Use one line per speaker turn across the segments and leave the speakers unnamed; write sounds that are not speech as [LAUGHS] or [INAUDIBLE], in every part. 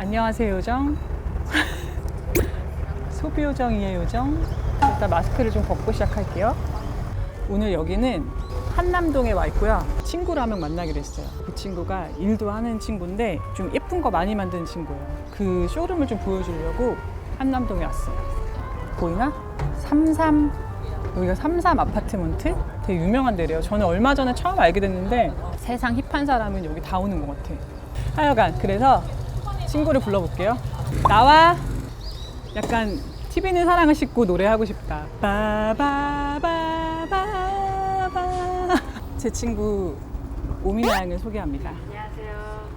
안녕하세요 요정. [LAUGHS] 소비 요정이에요 요정. 일단 마스크를 좀 벗고 시작할게요. 오늘 여기는 한남동에 와 있고요. 친구를 한 명 만나기로 했어요. 그 친구가 일도 하는 친구인데 좀 예쁜 거 많이 만드는 친구예요. 그 쇼룸을 좀 보여주려고 한남동에 왔어요. 보이나? 33 여기가 33 아파트먼트? 되게 유명한 데래요. 저는 얼마 전에 처음 알게 됐는데 세상 힙한 사람은 여기 다 오는 것 같아. 하여간 그래서 친구를 불러볼게요. 나와. 약간 TV는 사랑을 싣고 노래하고 싶다. 바바바바바. 제 친구 오미나 양을 소개합니다.
안녕하세요.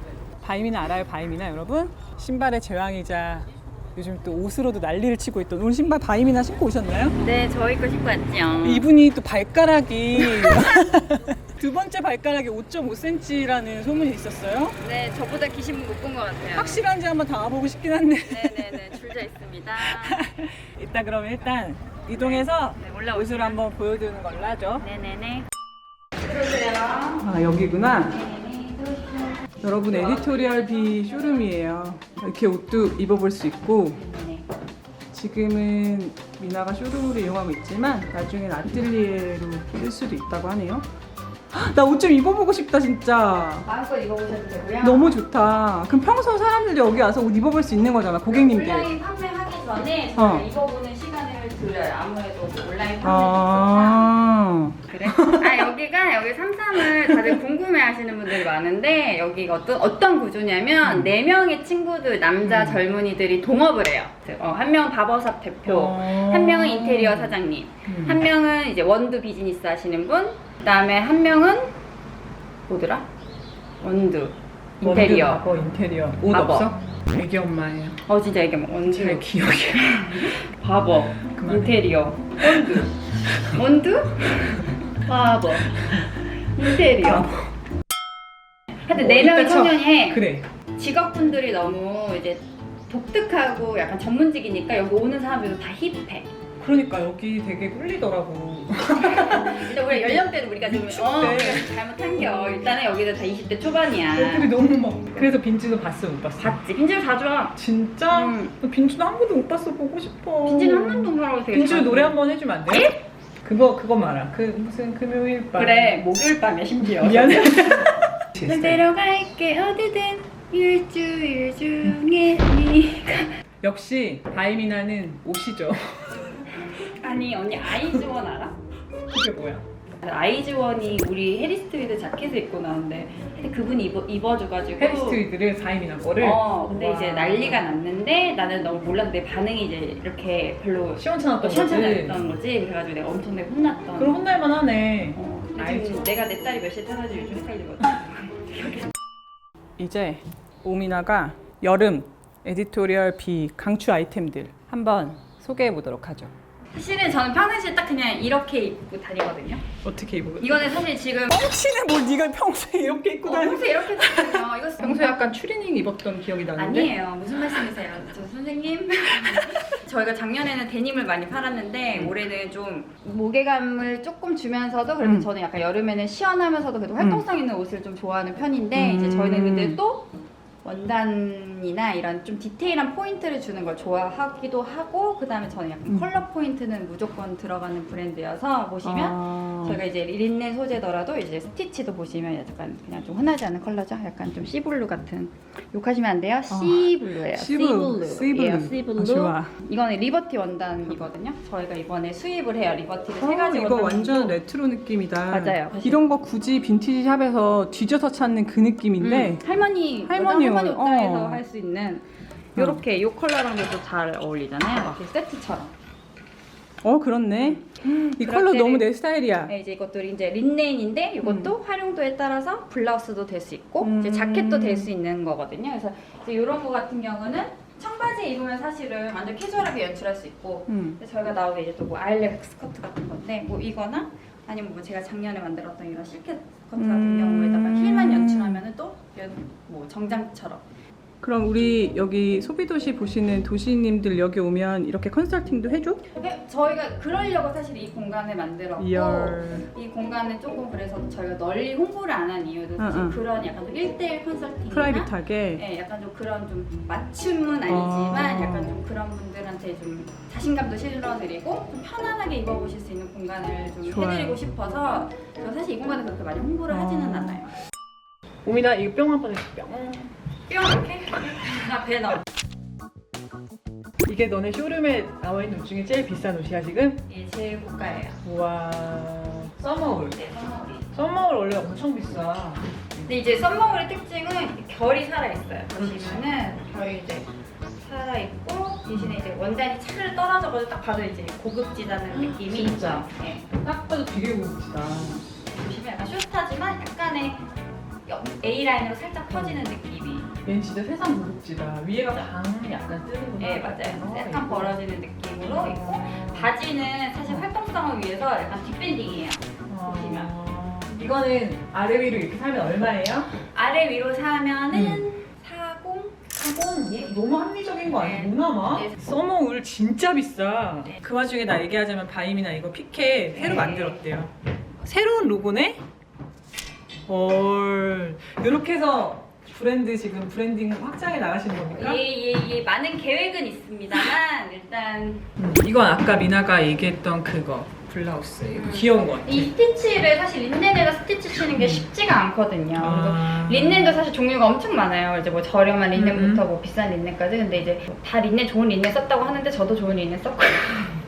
바이미나 알아요? 바이미나 여러분? 신발의 제왕이자 요즘 또 옷으로도 난리를 치고 있던 오늘 신발 바이미나 신고 오셨나요?
네, 저희 거 신고 왔죠.
이분이 또 발가락이 [LAUGHS] 두 번째 발가락이 5.5cm라는 소문이 있었어요.
네, 저보다 기신 분 못 본 것 같아요.
확실한지 한번 다 와보고 싶긴 한데.
네네네, 줄자 있습니다. [LAUGHS]
이따 그러면 일단 이동해서
네, 올라오세요.
옷을 한번 보여드리는 걸로 하죠.
네네네. 들어오세요.
아 여기구나. 여러분 에디토리얼 B 쇼룸이에요. 이렇게 옷도 입어볼 수 있고
네.
지금은 미나가 쇼룸으로 이용하고 있지만 나중엔 아틀리에로 쓸 수도 있다고 하네요. [GASPS] 나 옷 좀 입어보고 싶다 진짜.
마음껏 입어보셔도 되고요.
너무 좋다. 그럼 평소 사람들이 여기 와서 옷 입어볼 수 있는 거잖아 고객님들.
온라인 판매하기 전에
어.
저희가 입어보는 시간을 드려요. 아무래도 온라인 판매니까.
아.
여기가 여기 삼삼을 다들 궁금해하시는 분들이 많은데 여기가 어떤 어떤 구조냐면
음.
네 명의 친구들 남자
음.
젊은이들이 동업을 해요. 어, 한 명은 바버샵 대표,
어.
한 명은 인테리어 사장님,
음.
한 명은 이제 원두 비즈니스 하시는 분, 그다음에 한 명은 뭐더라? 원두 인테리어.
원두 바버 인테리어 옷
바버.
없어? 애기 엄마예요.
어 진짜 이게 뭐 원두
잘 기억해.
바버
그만해.
인테리어 원두 원두 바버 인테리어 하여튼 네
어,
명의
이따 쳐.
청년이 해
그래.
직업분들이 너무 이제 독특하고 약간 전문직이니까 여기 오는 사람들도 다 힙해
그러니까 여기 되게 꿀리더라고.
근데 우리 연령대를 우리가 좀
미축대.
어, 우리가 좀 잘못한 겨 일단은 여기도 다 20대 초반이야
애들이 너무 막. 그래서 빈지도 봤어 못 봤어?
봤지 빈지를 다 좋아
진짜?
음.
나 빈지도 한 번도 못 봤어 보고 싶어.
빈지는 한 번도 못 말하고 되게
빈지
잘
노래. 한 번 해주면 안 돼? 그거 그거 말아. 그 무슨 금요일 밤.
그래 목요일 밤에 심지어
미안해.
난 데려갈게 어디든 일주일 중에 네가
역시 바이미나는 옷이죠.
아니 언니 아이즈원 알아?
그게 뭐야?
아이즈원이 우리 해리스트리드 자켓을 입고 나오는데 근데 그분이 입어, 입어줘가지고
헤리스트리드를 바이미나 거를.
어 근데
와.
이제 난리가 났는데 나는 너무 몰랐는데 반응이 이제 이렇게 별로
시원찮았던.
시원찮았던 거지 그래가지고 내가 엄청나게 혼났던
그럼 혼날만 하네.
어, 근데
알죠.
지금 내가 내 딸이 몇 시에 타가지고 요즘 헷갈리거든
이제 오미나가 여름 에디토리얼 B 강추 아이템들 한번 소개해 보도록 하죠.
사실은 저는 평상시에 딱 그냥 이렇게 입고 다니거든요
어떻게 입어?
이거는 사실 지금
뻥치는 뭘 네가 평소에 이렇게 입고
어,
다니?
평소에 이렇게 다니거든요 이거 [LAUGHS]
평소에 약간 추리닝 입었던 기억이 나는데.
아니에요. 무슨 말씀이세요? 저 선생님. [LAUGHS] 저희가 작년에는 데님을 많이 팔았는데
음.
올해는 좀 무게감을 조금 주면서도 그래도
음.
저는 약간 여름에는 시원하면서도 그래도 활동성 있는 옷을 좀 좋아하는 편인데 이제
음.
저희는 근데 또 원단 이나 이런 좀 디테일한 포인트를 주는 걸 좋아하기도 하고 그 다음에 저는 약간
음.
컬러 포인트는 무조건 들어가는 브랜드여서 보시면
아.
저희가 이제 린넨 소재더라도 이제 스티치도 보시면 약간 그냥 좀 흔하지 않은 컬러죠. 약간 좀 씨블루 같은 욕하시면 안 돼요. 씨블루예요.
시블루. 시블루.
예, 씨블루.
아, 좋아.
이거는 리버티 원단이거든요. 저희가 이번에 수입을 해요. 리버티를 세
어,
가지
이거
원단
완전. 레트로 느낌이다.
맞아요.
이런 거 굳이 빈티지 샵에서 뒤져서 찾는 그 느낌인데
음, 할머니
할머니
할머니, 옷장에서
어.
할수 있는 요렇게 요 컬러랑도 또잘 어울리잖아요. 이렇게 세트처럼.
어 그렇네. 이 컬러 너무 내 스타일이야.
네, 이제 이것도 이제 린넨인데 이것도 활용도에 따라서 블라우스도 될 수 있고
음.
이제 자켓도 될 수 있는 거거든요. 그래서 이제 이런 거 같은 경우는 청바지 입으면 사실은 완전 캐주얼하게 연출할 수 있고
음.
근데 저희가 나오게 이제 또 뭐 아일렉 스커트 같은 건데 뭐 이거나 아니면 뭐 제가 작년에 만들었던 이런 실켓 스커트 같은
음.
경우에다가 힐만 연출하면은 또뭐 정장처럼
그럼 우리 여기 소비도시 보시는 도시님들 여기 오면 이렇게 컨설팅도 해줘?
네, 저희가 그러려고 사실 이 공간을 만들었고
이열.
이 공간은 조금 그래서 저희가 널리 홍보를 안 한 이유도 사실
응, 응.
그런 약간 좀 1대1 컨설팅이나
프라이빗하게.
네, 약간 좀 그런 좀 맞춤은 아니지만
아.
약간 좀 그런 분들한테 좀 자신감도 실어드리고 좀 편안하게 입어보실 수 있는 공간을 좀
좋아요.
해드리고 싶어서 저 사실 이 공간을 그렇게 많이 홍보를 하지는
아.
않아요.
오미나 이거 뿅 한 번 해줘 뿅.
뿅 이렇게 나배 나와.
이게 너네 쇼룸에 나와 있는 옷 중에 제일 비싼 옷이야 지금?
이게 제일 고가예요.
우와. 서머울.
네, 선물이.
서머울 원래 엄청 비싸.
근데 이제 썸머울의 특징은 결이 살아 있어요. 보시면은 결이 이제 살아 있고 대신에 이제 원단이 차르르 떨어져가지고 딱 봐도 이제 고급지다는 느낌이
진짜?
있죠. 네.
딱 봐도 되게 고급지다.
보시면 약간 쇼스타지만 약간의 A 라인으로 살짝 퍼지는 느낌이.
얘는 진짜 세상 고급지다. 위에가 방 약간 뜨는구나.
네 맞아요.
어,
약간. 벌어지는 느낌으로 있고 바지는 사실 활동성을 위해서 약간 뒷밴딩이에요. 보시면.
어, 이거는 아래 위로 이렇게 사면 얼마예요?
아래 위로 사면은
음.
40
이건 너무 합리적인 거 아니야?
네.
뭐 남아?
네.
서머울 진짜 비싸.
네.
그 와중에 나 얘기하자면 바임이나 이거 피케 새로
네.
만들었대요. 새로운 로고네? 헐. 이렇게 해서 브랜드 지금 브랜딩 확장해 나가시는 겁니까?
예예예 많은 계획은 있습니다만 일단
이건 아까 미나가 얘기했던 그거 블라우스 이거
음.
귀여운 거 같아.
이 스티치를 사실 린넨에다 스티치 치는 게 쉽지가 않거든요.
아.
린넨도 사실 종류가 엄청 많아요. 이제 뭐 저렴한 린넨부터
음.
뭐 비싼 린넨까지. 근데 이제 다 린넨 좋은 린넨 썼다고 하는데 저도 좋은 린넨 썼고요.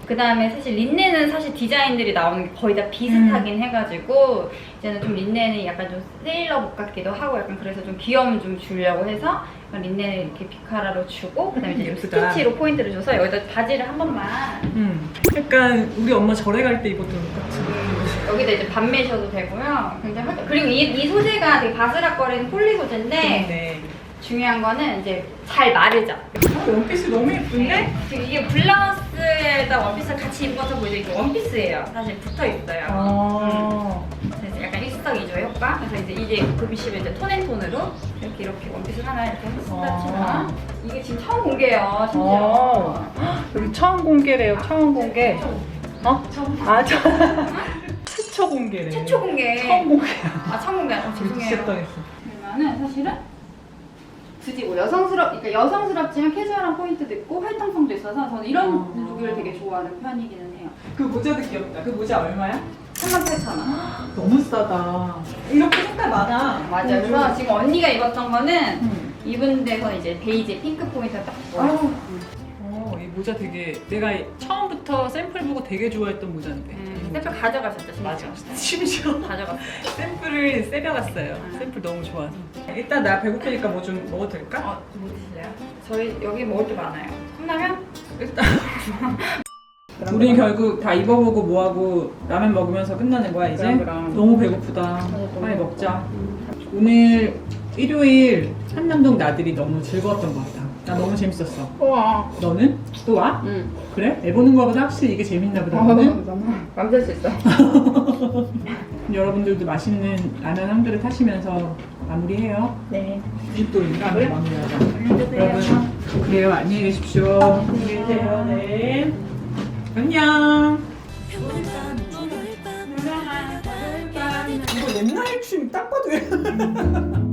그 다음에 사실 린넨은 사실 디자인들이 나오는 게 거의 다
음.
비슷하긴 해가지고 이제는 좀 린넨이 약간 좀 세일러복 같기도 하고 약간 그래서 좀 귀여움 좀 주려고 해서 린넨을 이렇게 비카라로 주고 그다음에 이제. 스티치로 포인트를 줘서 여기다 바지를 한 번만
음. 약간 우리 엄마 절에 갈 때 입었던 옷 같은.
여기다 이제 반 매셔도 되고요. 굉장히 활- 그리고 이, 이 소재가 되게 바스락거리는 폴리 소재인데
네.
중요한 거는 이제 잘 마르죠.
어, 원피스 너무 예쁜데?
네. 이게 블라우스 에다 원피스 같이 것처럼 보이죠? 이게 원피스예요. 사실 붙어 있어요.
아.
그래서 약간 일석이조의 효과. 그래서 이제 이게 보시면 이제 톤앤톤으로 이렇게 이렇게 원피스 하나 이렇게 치면
아.
이게 지금 처음 공개예요. 심지어.
어. 여기 처음 공개래요. 처음 공개. 어? 아, 저 [LAUGHS] 최초 공개래.
최초 공개.
처음 공개.
아 처음 공개. 어, 죄송해요.
지적당했어.
그러면은 사실은 굳이 뭐 여성스럽, 그러니까 여성스럽지만 캐주얼한 포인트도 있고 활동성도 있어서 저는 이런
아.
룩을 되게 좋아하는 편이기는 해요.
그 모자도 귀엽다. 그 모자 얼마야?
38,000원. [GASPS]
너무 싸다. 이렇게 색깔 많아.
맞아요. 그래서 지금 언니가 입었던 거는
음.
입은 데서 이제 베이지 핑크 포인트가 딱. 보여요.
어, 이 모자 되게 내가 처음부터 샘플 보고 되게 좋아했던 모자인데.
음, 샘플 가져가셨죠? 심지어?
맞아. [LAUGHS] 심지어
가져갔어요.
샘플을 세벼갔어요.
아.
샘플 너무 좋아서. 일단 나 배고프니까 뭐 좀 먹어도 될까?
어, 뭐 드실래요? 저희 여기 먹을 게 많아요. 컵라면?
일단. [LAUGHS] 우리 결국 다 입어보고 뭐하고 라면 먹으면서 끝나는 거야 이제?
그럼, 그럼.
너무 배고프다.
너무
빨리 먹자. 오늘 일요일 한남동 나들이 너무 즐거웠던 것 같아. 나 너무 재밌었어.
우와.
너는? 또 와?
응.
그래? 애 보는 거보다 확실히 이게 재밌나 보다. 너는?
너무 맘댈 수 있어. [LAUGHS]
여러분들도 맛있는 라면 한 그릇 하시면서 마무리해요.
네.
90도 인가?
그래?
마무리하자. 여러분, 그래요. 안녕히 계십시오. 안녕히 계세요. 네. 안녕. 이거 옛날 춤 딱 봐도 [LAUGHS]